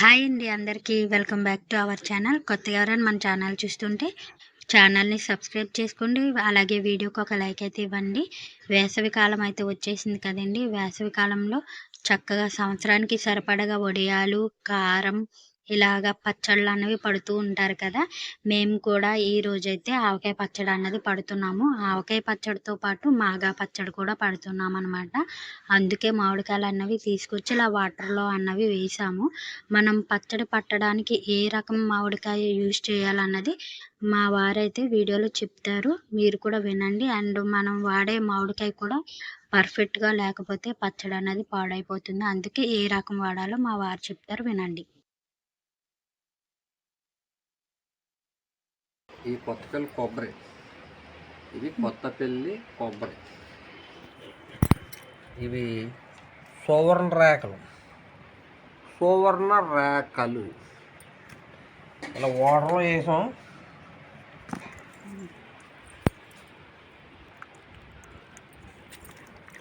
Hi అండి అందరికీ. Welcome back to our channel. కొత్తగా ఎవరైనా మన ఛానల్ చూస్తుంటే ఛానల్ని సబ్స్క్రైబ్ చేసుకోండి. అలాగే వీడియోకి ఒక లైక్ అయితే ఇవ్వండి. వేసవి కాలం అయితే వచ్చేసింది కదండి. వేసవి కాలంలో చక్కగా సంవత్సరానికి సరిపడగా వడియాలు కారం ఇలాగ పచ్చళ్ళు అన్నవి పడుతూ ఉంటారు కదా. మేము కూడా ఈ రోజైతే ఆవకాయ పచ్చడి అన్నది పడుతున్నాము. ఆవకాయ పచ్చడితో పాటు మాగా పచ్చడి కూడా పడుతున్నాం అనమాట అందుకే మామిడికాయలు అన్నవి తీసుకొచ్చి ఇలా వాటర్లో అన్నవి వేసాము. మనం పచ్చడి పట్టడానికి ఏ రకం మామిడికాయ యూజ్ చేయాలన్నది మా వారైతే వీడియోలో చెప్తారు. మీరు కూడా వినండి. అండ్ మనం వాడే మామిడికాయ కూడా పర్ఫెక్ట్గా లేకపోతే పచ్చడి అనేది పాడైపోతుంది. అందుకే ఏ రకం వాడాలో మా వారు చెప్తారు. వినండి. ఈ కొత్తపల్లి కొబ్బరి. ఇవి కొత్తపల్లి కొబ్బరి. ఇవి సువర్ణ రేఖలు. సువర్ణ రేఖలు. ఇలా వాటర్లో వేసాం.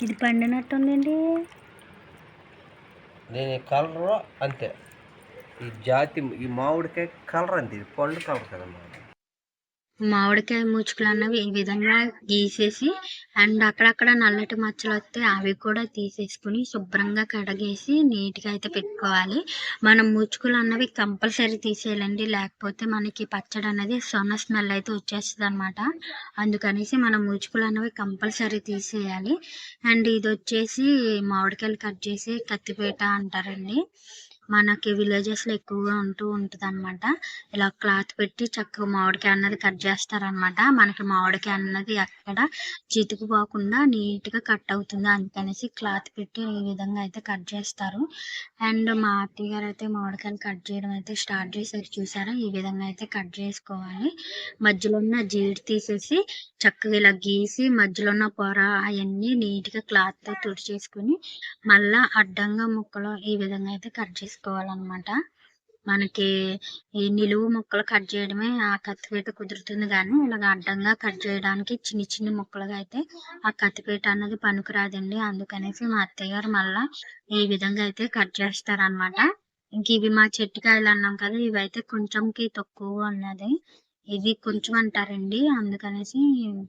ఇది పండినట్టుందండి. దీని కలర్ అంతే. ఈ జాతి ఈ మామిడికాయ కలర్ అంతే. ఇది పళ్ళు కలర్ కదమ్మా మామిడికాయ ముచ్చుకులు అన్నవి ఈ విధంగా గీసేసి అండ్ అక్కడక్కడ నల్లటి మచ్చలు వస్తే అవి కూడా తీసేసుకుని శుభ్రంగా కడగేసి నీట్గా అయితే పెట్టుకోవాలి. మనం ముచ్చుకులు అన్నవి కంపల్సరీ తీసేయాలండి. లేకపోతే మనకి పచ్చడి అనేది సొన్న స్మెల్ అయితే వచ్చేస్తుంది అనమాట అందుకనేసి మనం ముచ్చుకులు అన్నవి కంపల్సరీ తీసేయాలి. అండ్ ఇది వచ్చేసి మామిడికాయలు కట్ చేసి కత్తిపేట అంటారండి. మనకి విలేజెస్లో ఎక్కువగా ఉంటూ ఉంటుంది అనమాట ఇలా క్లాత్ పెట్టి చక్కగా మామిడికాయ అన్నది కట్ చేస్తారనమాట మనకి మామిడికాయ అన్నది ఎక్కడ చితుకుపోకుండా నీట్గా కట్ అవుతుంది. అందుకనేసి క్లాత్ పెట్టి ఈ విధంగా అయితే కట్ చేస్తారు. అండ్ మా అత్తయ్య గారు అయితే మామిడికాయలు కట్ చేయడం అయితే స్టార్ట్ చేశారు. చూసారా? ఈ విధంగా అయితే కట్ చేసుకోవాలి. మధ్యలో ఉన్న జీడి తీసేసి చక్కగా ఇలా గీసి మధ్యలో ఉన్న పొర అవన్నీ నీట్గా క్లాత్తో తుడిచేసుకుని మళ్ళా అడ్డంగా ముక్కలు ఈ విధంగా అయితే కట్ చేసుకోవాలన్నమాట. మనకి ఈ నిలువు ముక్కలు కట్ చేయడమే ఆ కత్తిపీట కుదురుతుంది కానీ ఇలాగ అడ్డంగా కట్ చేయడానికి చిన్ని చిన్ని ముక్కలుగా అయితే ఆ కత్తిపీట అన్నది పనికిరాదండి. అందుకనేసి మా అత్తయ్య గారు మళ్ళా ఈ విధంగా అయితే కట్ చేస్తారనమాట ఇంక ఇవి మా చెట్టుకాయలు అన్నాం కదా ఇవి అయితే కొంచెంకి తక్కువ ఉన్నది. ఇది కొంచెం అంటారండి. అందుకనేసి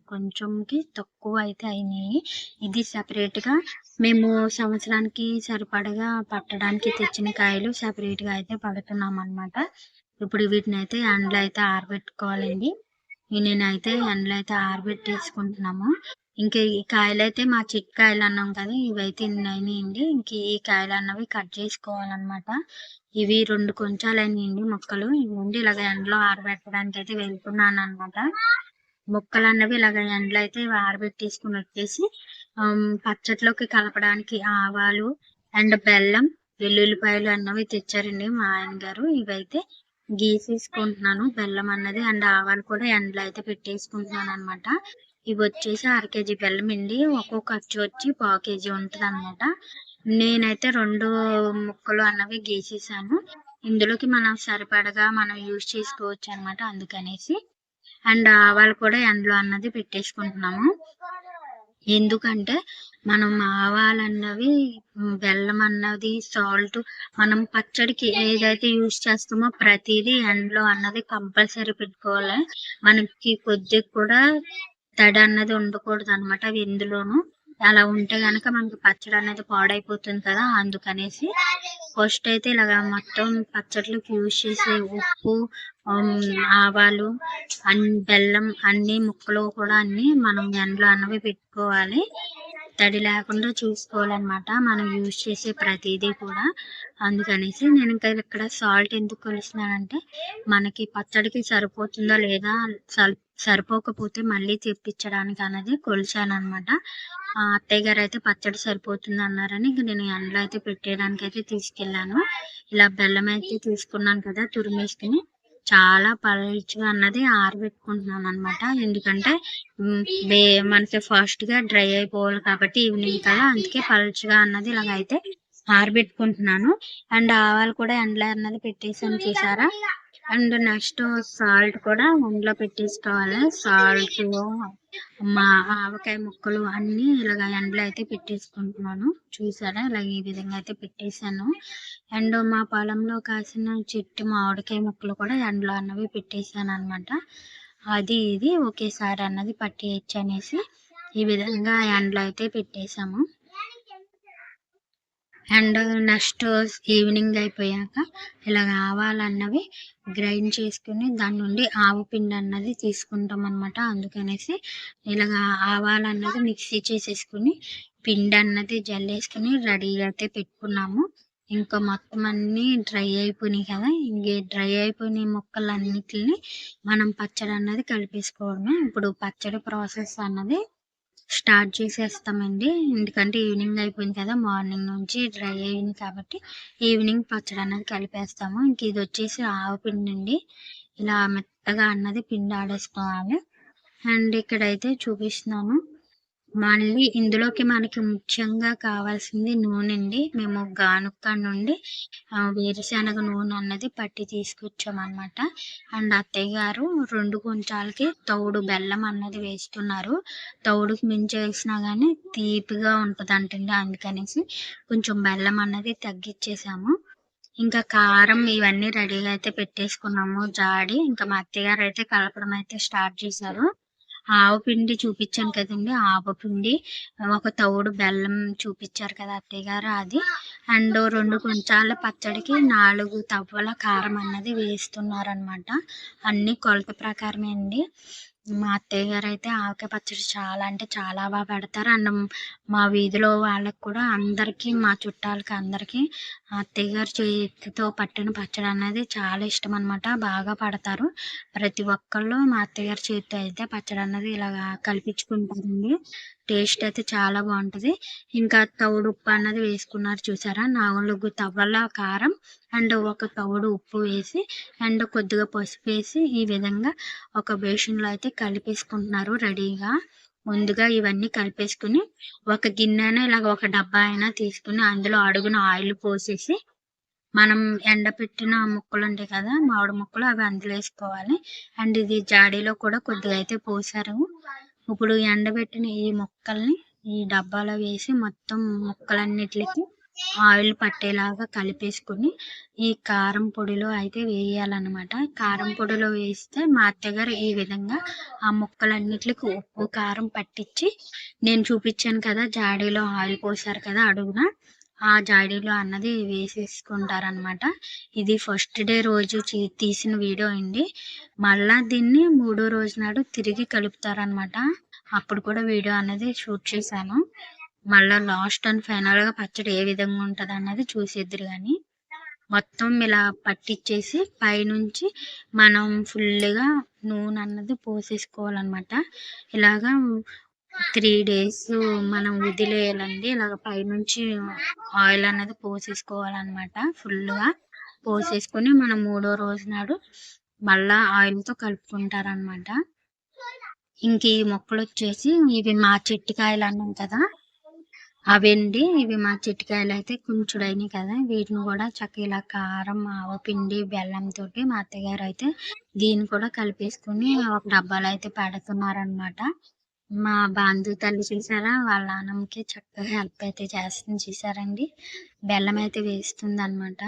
కొంచెంకి తక్కువ అయితే అయినాయి. ఇది సపరేట్గా మేము సంవత్సరానికి సరిపడగా పట్టడానికి తెచ్చిన కాయలు గా అయితే పడుతున్నాం అనమాట ఇప్పుడు వీటిని అయితే ఎండలో అయితే ఆరబెట్టుకోవాలండి. నేనైతే ఎండలో అయితే ఆరబెట్టేసుకుంటున్నాము. ఇంకా ఈ కాయలు అయితే మా చిక్కాయలు కాయలు అన్నాం కదా ఇవైతే ఇన్ని ఇంక ఈ కాయలు అన్నవి కట్ చేసుకోవాలన్నమాట. ఇవి రెండు కొంచాలు అయినాయండి మొక్కలు. ఇవ్వండి ఇలాగ ఎండలో ఆరబెట్టడానికి అయితే వెళ్తున్నాను అనమాట మొక్కలు అన్నవి ఇలాగ ఎండలో అయితే ఆరబెట్టేసుకుని వచ్చేసి పచ్చట్లోకి కలపడానికి ఆవాలు అండ్ బెల్లం వెల్లుల్లిపాయలు అన్నవి తెచ్చారండి మా ఆయన గారు. ఇవైతే గీసేసుకుంటున్నాను. బెల్లం అన్నది అండ్ ఆవాలు కూడా ఎండలో అయితే పెట్టేసుకుంటున్నాను అనమాట ఇవి వచ్చేసి అర కేజీ బెల్లం అండి. ఒక్కొక్క అచ్చు వచ్చి పావు కేజీ ఉంటుంది అనమాట నేనైతే రెండు ముక్కలు అన్నవి గీసేసాను. ఇందులోకి మనం సరిపడగా మనం యూజ్ చేసుకోవచ్చు అనమాట అందుకనేసి. అండ్ ఆవాలు కూడా ఎండలో అన్నది పెట్టేసుకుంటున్నాము. ఎందుకంటే మనం ఆవాలు అన్నవి బెల్లం అన్నది సాల్ట్ మనం పచ్చడికి ఏదైతే యూజ్ చేస్తామో ప్రతిదీ ఎండలో అన్నది కంపల్సరీ పెట్టుకోవాలి. మనకి కొద్దిగా కూడా తడి అన్నది ఉండకూడదు అనమాట అవి ఎందులోను అలా ఉంటే గనక మనకి పచ్చడి అనేది పాడైపోతుంది కదా అందుకనేసి ఫస్ట్ అయితే ఇలాగ మొత్తం పచ్చడిలోకి ఫ్యూజ్ చేసి ఉప్పు ఆవాలు అన్ని బెల్లం అన్ని ముక్కలు కూడా అన్ని మనం ఎండలో అన్నవి పెట్టుకోవాలి. తడి లేకుండా చూసుకోవాలన్నమాట. మనం యూజ్ చేసే ప్రతిదీ కూడా. అందుకనేసి నేను ఇంకా ఇక్కడ సాల్ట్ ఎందుకు కొలుస్తున్నానంటే మనకి పచ్చడికి సరిపోతుందో లేదా సరిపోకపోతే మళ్ళీ తెప్పించడానికి అనేది కొలిచాను అనమాట అత్తయ్య గారు అయితే పచ్చడి సరిపోతుంది అన్నారని ఇంక నేను ఎండలో అయితే పెట్టేయడానికి అయితే తీసుకెళ్ళాను. ఇలా బెల్లం అయితే తీసుకున్నాను కదా తురిమేసుకుని. చాలా పలుచగా అన్నది ఆరబెట్టుకుంటున్నాను అనమాట ఎందుకంటే బే మనకి ఫాస్ట్గా డ్రై అయిపోవాలి కాబట్టి ఈవినింగ్ కదా అందుకే పలుచగా అన్నది ఇలాగ అయితే ఆరబెట్టుకుంటున్నాను. అండ్ ఆవాలు కూడా ఎండలో అన్నది పెట్టేసాను చూసారా? అండ్ నెక్స్ట్ సాల్ట్ కూడా ఒంట్లో పెట్టేసుకోవాలి. సాల్ట్ మా ఆవకాయ ముక్కలు అన్నీ ఇలాగ ఎండలో అయితే పెట్టేసుకుంటున్నాను. చూసారా? ఇలాగ ఈ విధంగా అయితే పెట్టేశాను. అండ్ మా పొలంలో కాసిన చెట్టు మామిడికాయ ముక్కలు కూడా ఎండలో అన్నవి పెట్టేశాను అనమాట అది ఇది ఒకేసారి అన్నది పట్టేయచ్చు అనేసి ఈ విధంగా ఎండలో అయితే పెట్టేశాము. అండ్ నెక్స్ట్ ఈవినింగ్ అయిపోయాక ఇలాగ ఆవాలన్నవి గ్రైండ్ చేసుకుని దాని నుండి ఆవు పిండి అన్నది తీసుకుంటాం అనమాట అందుకనేసి ఇలాగ ఆవాలన్నది మిక్సీ చేసేసుకుని పిండి అన్నది జల్లేసుకుని రెడీ అయితే పెట్టుకున్నాము. ఇంకా మొత్తం అన్ని డ్రై అయిపోయినాయి కదా. ఇంక డ్రై అయిపోయిన ముక్కలన్నిటిని మనం పచ్చడి అన్నది కలిపేసుకోవడమే. ఇప్పుడు పచ్చడి ప్రాసెస్ అన్నది స్టార్ట్ చేసేస్తామండి. ఎందుకంటే ఈవినింగ్ అయిపోయింది కదా మార్నింగ్ నుంచి డ్రై అయింది కాబట్టి ఈవినింగ్ పచ్చడి అన్నది కలిపేస్తాము. ఇంక ఇది వచ్చేసి ఆవు పిండి అండి ఇలా మెత్తగా అన్నది పిండి ఆడేసుకోవాలి. అండ్ ఇక్కడైతే చూపిస్తున్నాను. మళ్ళీ ఇందులోకి మనకి ముఖ్యంగా కావాల్సింది నూనె అండి మేము గానుక్క నుండి వేరుశనగ నూనె అన్నది పట్టి తీసుకొచ్చామన్నమాట. అండ్ అత్తయ్య గారు రెండు కొంచాలకి తౌడు బెల్లం అన్నది వేస్తున్నారు. తౌడుకి మించి వేసినా కానీ తీపిగా ఉంటుంది అంటండి అందుకనేసి కొంచెం బెల్లం అన్నది తగ్గించేసాము ఇంకా కారం ఇవన్నీ రెడీగా అయితే పెట్టేసుకున్నాము జాడి. ఇంకా మా అత్తయ్య గారు అయితే కలపడం అయితే స్టార్ట్ చేశారు. ఆవు పిండి చూపించాను కదండి ఆవు పిండి. ఒక తౌడు బెల్లం చూపించారు కదా అత్తయ్య గారు అది. అండ్ రెండు కొంచాల పచ్చడికి నాలుగు తవ్వల కారం అన్నది వేస్తున్నారు అనమాట అన్ని కొలత ప్రకారమే అండి. మా అత్తయ్య గారు అయితే ఆవకాయ పచ్చడి చాలా అంటే చాలా బాగా పెడతారు. అండ్ మా వీధిలో వాళ్ళకి కూడా అందరికీ మా చుట్టాలకి అందరికీ అత్తయ్య గారు చేతితో పట్టిన పచ్చడి అనేది చాలా ఇష్టం అనమాట బాగా పడతారు. ప్రతి ఒక్కళ్ళు మా అత్తయ్య గారి చేతితో అయితే పచ్చడి అన్నది ఇలాగా కలిపించుకుంటారండి. టేస్ట్ అయితే చాలా బాగుంటుంది. ఇంకా తవుడు ఉప్పు అన్నది వేసుకున్నారు చూసారా? నాలుగు తవ్వల కారం అండ్ ఒక తవుడు ఉప్పు వేసి అండ్ కొద్దిగా పసుపు వేసి ఈ విధంగా ఒక బేషన్లో అయితే కలిపేసుకుంటున్నారు రెడీగా. ముందుగా ఇవన్నీ కలిపేసుకుని ఒక గిన్నెన ఇలాగ ఒక డబ్బా అయినా తీసుకుని అందులో అడుగున ఆయిల్ పోసేసి మనం ఎండబెట్టిన ముక్కలు ఉంటాయి కదా మామిడి ముక్కలు అవి అందులో వేసుకోవాలి. అండ్ ఇది జాడీలో కూడా కొద్దిగా అయితే పోసారు. ఇప్పుడు ఎండబెట్టిన ఈ ముక్కల్ని ఈ డబ్బాలో వేసి మొత్తం ముక్కలన్నిటికి ఆయిల్ పట్టేలాగా కలిపేసుకుని ఈ కారం పొడిలో అయితే వేయాలన్నమాట. కారం పొడిలో వేస్తే మా అత్తగారు ఈ విధంగా ఆ ముక్కలన్నిటికి ఉప్పు కారం పట్టించి నేను చూపించాను కదా జాడీలో ఆయిల్ పోసారు కదా అడుగున ఆ జాడీలో అన్నది వేసేసుకుంటారనమాట ఇది ఫస్ట్ డే రోజు తీసిన వీడియో అండి. మళ్ళా దీన్ని మూడో రోజు నాడు తిరిగి కలుపుతారనమాట అప్పుడు కూడా వీడియో అనేది షూట్ చేశాను. మళ్ళా లాస్ట్ అండ్ ఫైనల్గా పచ్చడి ఏ విధంగా ఉంటది అన్నది చూసేద్దరు కానీ మొత్తం ఇలా పట్టించేసి పైనుంచి మనం ఫుల్గా నూనె అన్నది పోసేసుకోవాలన్నమాట. ఇలాగా త్రీ డేస్ మనం వదిలేయాలండి. ఇలాగ పైనుంచి ఆయిల్ అన్నది పోసేసుకోవాలన్నమాట ఫుల్గా పోసేసుకొని మనం మూడో రోజు నాడు మళ్ళా ఆయిల్తో కలుపుకుంటారనమాట ఇంక ఈ మొక్కలు వచ్చేసి ఇవి మా చెట్టుకాయలు అన్నాం కదా అవండి? ఇవి మా చిట్కాయలు అయితే కుంచుడైనవి కదా. వీటిని కూడా చక్కగా ఇలా కారం ఆవ పిండి బెల్లంతో మా అత్తగారు అయితే దీన్ని కూడా కలిపేసుకుని ఒక డబ్బాలో అయితే పెడుతున్నారనమాట మా బాంధు తల్లి చూసారా? వాళ్ళ నాన్నమ్మకి చక్కగా హెల్ప్ అయితే చేస్తుంది చూసారండి. బెల్లం అయితే వేస్తుంది అనమాట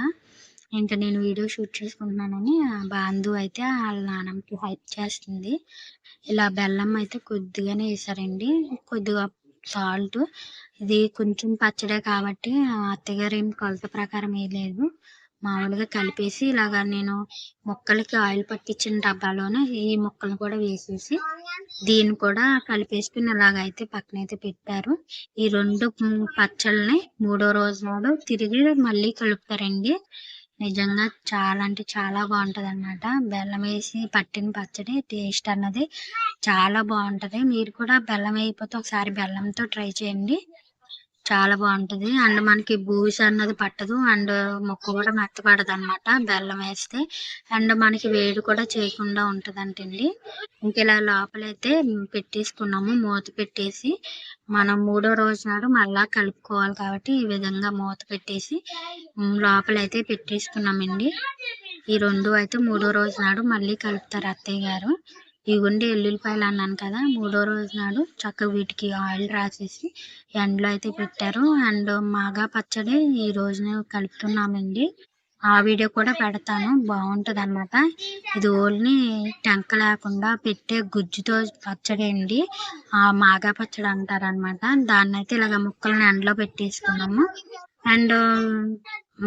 ఇంకా నేను వీడియో షూట్ చేసుకుంటున్నానని ఆ బాంధు అయితే వాళ్ళ నాన్నమ్మకి హెల్ప్ చేస్తుంది. ఇలా బెల్లం అయితే కొద్దిగానే వేసారండి. కొద్దిగా సాల్ట్. ఇది కొంచెం పచ్చడే కాబట్టి అత్తగారు ఏం కొలత ప్రకారం ఏం లేదు. మామూలుగా కలిపేసి ఇలాగా నేను మొక్కలకి ఆయిల్ పట్టించిన డబ్బాలోనే ఈ మొక్కలు కూడా వేసేసి దీన్ని కూడా కలిపేసుకుని ఇలాగైతే పక్కనైతే పెట్టారు. ఈ రెండు పచ్చళ్ళని మూడో రోజు నాడు తిరిగి మళ్ళీ కలుపుతారండి. నిజంగా చాలా అంటే చాలా బాగుంటుంది అనమాట బెల్లం వేసి పట్టిన పచ్చడి టేస్ట్ అన్నది చాలా బాగుంటది. మీరు కూడా బెల్లం వేయకపోతే ఒకసారి బెల్లంతో ట్రై చేయండి. చాలా బాగుంటది. అండ్ మనకి బూజు అన్నది పట్టదు. అండ్ ముక్క కూడా మెత్తపడదు అనమాట బెల్లం వేస్తే. అండ్ మనకి వేడి కూడా చేయకుండా ఉంటదంటండి. ఇంకెలా లోపలైతే పెట్టేసుకున్నాము. మూత పెట్టేసి మనం మూడో రోజు నాడు మళ్ళా కలుపుకోవాలి కాబట్టి ఈ విధంగా మూత పెట్టేసి లోపలైతే పెట్టేసుకున్నామండి. ఈ రెండు అయితే మూడో రోజు నాడు మళ్ళీ కలుపుతారు అత్తయ్య గారు. ఇవ్వండి ఎల్లుల్లిపాయలు అన్నాను కదా మూడో రోజు నాడు చక్కగా వీటికి ఆయిల్ రాసేసి ఎండలో అయితే పెట్టారు. అండ్ మాగా పచ్చడి ఈ రోజున కలుపుతున్నామండి. ఆ వీడియో కూడా పెడతాను బాగుంటది అనమాట ఇది ఓన్లీ టెంక లేకుండా పెట్టే గుజ్జుతో పచ్చడి అండి. ఆ మాగా పచ్చడి అంటారనమాట దాన్ని అయితే ఇలాగ ముక్కలను ఎండలో పెట్టేసుకున్నాము. అండ్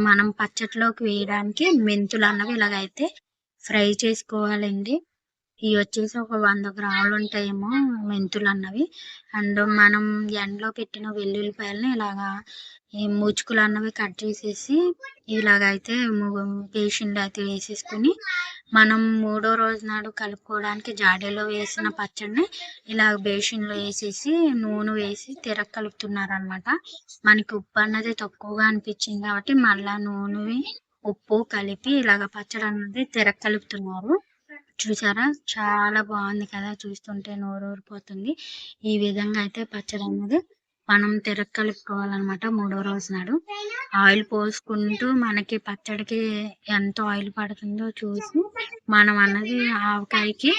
మనం పచ్చట్లోకి వేయడానికి మెంతులు అన్నవి ఇలాగైతే ఫ్రై చేసుకోవాలండి. ఇవి వచ్చేసి ఒక వంద గ్రాములు ఉంటాయేమో మెంతులు అన్నవి. అండ్ మనం ఎండలో పెట్టిన వెల్లుల్లిపాయలని ఇలాగా మూచుకులు అన్నవి కట్ చేసేసి ఇలాగైతే పేషెంట్ అయితే వేసేసుకుని మనం మూడో రోజు నాడు కలుపుకోవడానికి జాడీలో వేసిన పచ్చడిని ఇలా బేషన్లో వేసేసి నూనె వేసి తిరగ కలుపుతున్నారనమాట మనకి ఉప్పు అన్నది తక్కువగా అనిపించింది కాబట్టి మళ్ళా నూనె ఉప్పు కలిపి ఇలాగ పచ్చడి అన్నది తిరగ కలుపుతున్నారు. చూసారా? చాలా బాగుంది కదా చూస్తుంటే నోరు ఊరిపోతుంది ఈ విధంగా అయితే పచ్చడి అనేది మనం తిరగ కలుపుకోవాలన్నమాట మూడో రోజు నాడు. ఆయిల్ పోసుకుంటూ మనకి పచ్చడికి ఎంత ఆయిల్ పడుతుందో చూసి మనం అన్నది ఆవకాయకి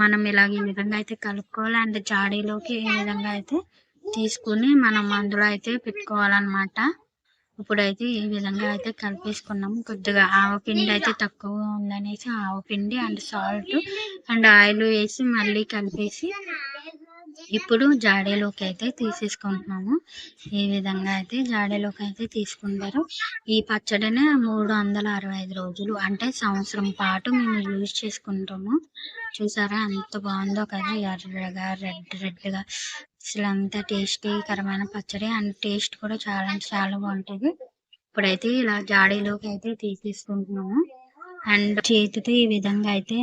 మనం ఇలాగ ఈ విధంగా అయితే కలుపుకోవాలి. అండ్ జాడీలోకి ఈ విధంగా అయితే తీసుకుని మనం అందులో అయితే పెట్టుకోవాలన్నమాట. ఇప్పుడైతే ఈ విధంగా అయితే కలిపేసుకున్నాము. కొద్దిగా ఆవపిండి అయితే తక్కువగా ఉందనేసి ఆవపిండి అండ్ సాల్ట్ అండ్ ఆయిల్ వేసి మళ్ళీ కలిపేసి ఇప్పుడు జాడీలోకి అయితే తీసేసుకుంటున్నాము. ఈ విధంగా అయితే జాడీలోకి అయితే తీసుకుంటారు. ఈ పచ్చడిని మూడు వందల అరవై ఐదు రోజులు అంటే సంవత్సరం పాటు మేము యూజ్ చేసుకుంటాము. చూసారా ఎంత బాగుందో కదా ఎర్రగా రెడ్ రెడ్గా. అసలు అంత టేస్టీకరమైన పచ్చడి అండ్ టేస్ట్ కూడా చాలా చాలా బాగుంటుంది. ఇప్పుడైతే ఇలా జాడీలోకి అయితే తీసేసుకుంటున్నాము. అండ్ చేతితో ఈ విధంగా అయితే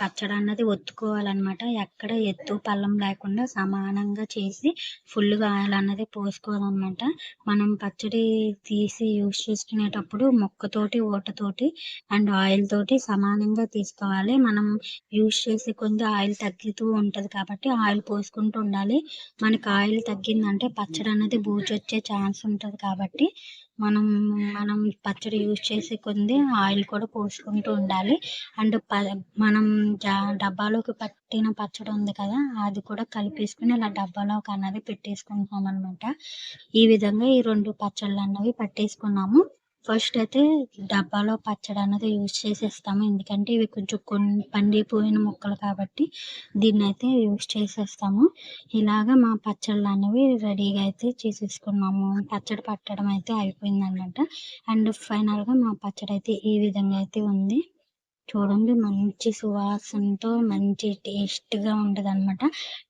పచ్చడి అన్నది ఒత్తుకోవాలన్నమాట. ఎక్కడ ఎత్తు పల్లం లేకుండా సమానంగా చేసి ఫుల్గా ఆయిల్ అన్నది పోసుకోవాలన్నమాట. మనం పచ్చడి తీసి యూస్ చేసుకునేటప్పుడు మొక్కతోటి ఊటతోటి అండ్ ఆయిల్ తోటి సమానంగా తీసుకోవాలి. మనం యూస్ చేసే కొంచెం ఆయిల్ తగ్గుతూ ఉంటుంది కాబట్టి ఆయిల్ పోసుకుంటూ ఉండాలి. మనకి ఆయిల్ తగ్గిందంటే పచ్చడి అన్నది బూజు వచ్చే ఛాన్స్ ఉంటుంది కాబట్టి మనం మనం పచ్చడి యూజ్ చేసే కొద్ది ఆయిల్ కూడా పోసుకుంటూ ఉండాలి. అండ్ ప మనం డబ్బాలోకి పట్టిన పచ్చడి ఉంది కదా అది కూడా కలిపేసుకుని ఇలా డబ్బాలోకి అన్నది పెట్టేసుకుంటున్నాం అనమాట ఈ విధంగా ఈ రెండు పచ్చళ్ళు అన్నవి పట్టేసుకున్నాము. ఫస్ట్ అయితే డబ్బాలో పచ్చడి అన్నది యూజ్ చేసేస్తాము. ఎందుకంటే ఇవి కొంచెం కొన్ని పండిపోయిన ముక్కలు కాబట్టి దీన్ని అయితే యూజ్ చేసేస్తాము. ఇలాగ మా పచ్చళ్ళు అనేవి రెడీగా అయితే చేసేసుకున్నాము. పచ్చడి పట్టడం అయితే అయిపోయింది అనమాట అండ్ ఫైనల్గా మా పచ్చడి అయితే ఈ విధంగా అయితే ఉంది. చూడండి మంచి సువాసనతో మంచి టేస్ట్గా ఉంటుంది అనమాట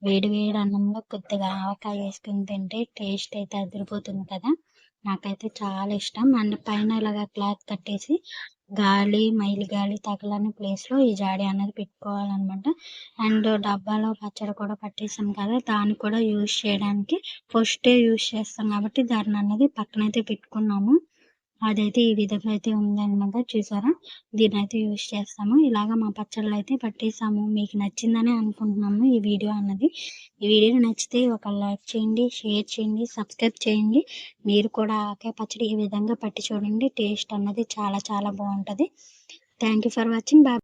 వేడి వేడి అన్నంలో కొద్దిగా ఆవకాయ వేసుకుని తింటే టేస్ట్ అయితే అదిరిపోతుంది కదా. నాకైతే చాలా ఇష్టం. అండ్ పైన ఇలాగ క్లాత్ కట్టేసి గాలి మైలు గాలి తగలని ప్లేస్లో ఈ జాడి అనేది పెట్టుకోవాలన్నమాట. అండ్ డబ్బాలో పచ్చడి కూడా పట్టేసాం కదా దాన్ని కూడా యూజ్ చేయడానికి ఫస్టే యూజ్ చేస్తాం కాబట్టి దాన్ని అనేది పక్కనైతే పెట్టుకున్నాము. అదైతే ఈ విధంగా అయితే ఉందన్నమాట. చూసారా? దీన్ని అయితే యూజ్ చేస్తాము. ఇలాగ మా పచ్చళ్ళు అయితే పట్టేసాము. మీకు నచ్చిందని అనుకుంటున్నాము ఈ వీడియో అన్నది. ఈ వీడియో నచ్చితే ఒక లైక్ చేయండి షేర్ చేయండి సబ్స్క్రైబ్ చేయండి. మీరు కూడా ఆకే పచ్చడి ఈ విధంగా పట్టి చూడండి. టేస్ట్ అన్నది చాలా చాలా బాగుంటుంది. Thank you for watching. Bye.